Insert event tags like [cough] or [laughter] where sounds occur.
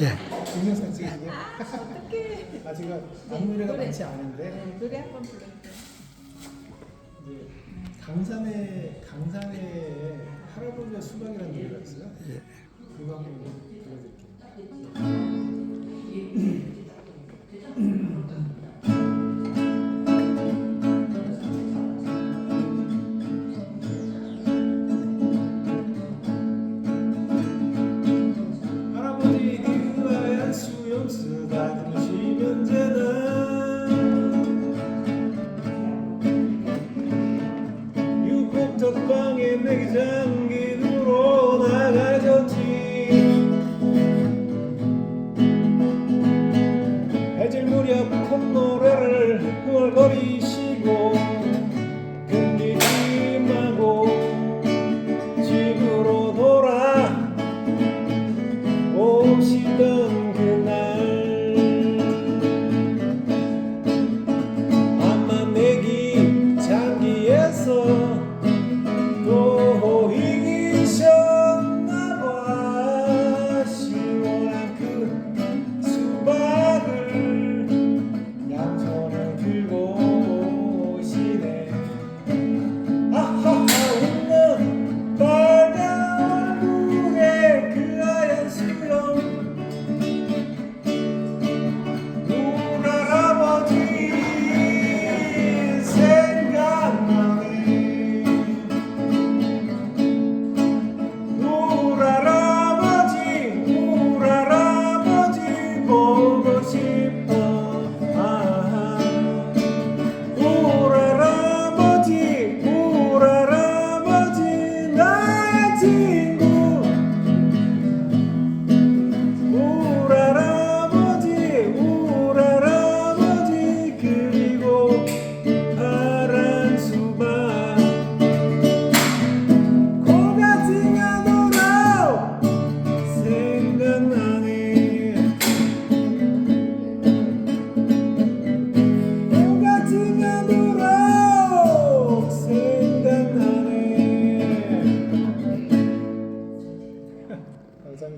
예. 동영상 찍으시게. 어떡해. 아 제가 아무 노래가 노래. 많지 않은데 네, 노래 한 번 불러주세요. 이제 강산에 강산에 할아버지의 수박이라는 노래가 있어요. 예. 그거 한번 들려드릴게요. [clears throat] 사랑의 매장기으로 나가졌지. 해질 무렵 콧노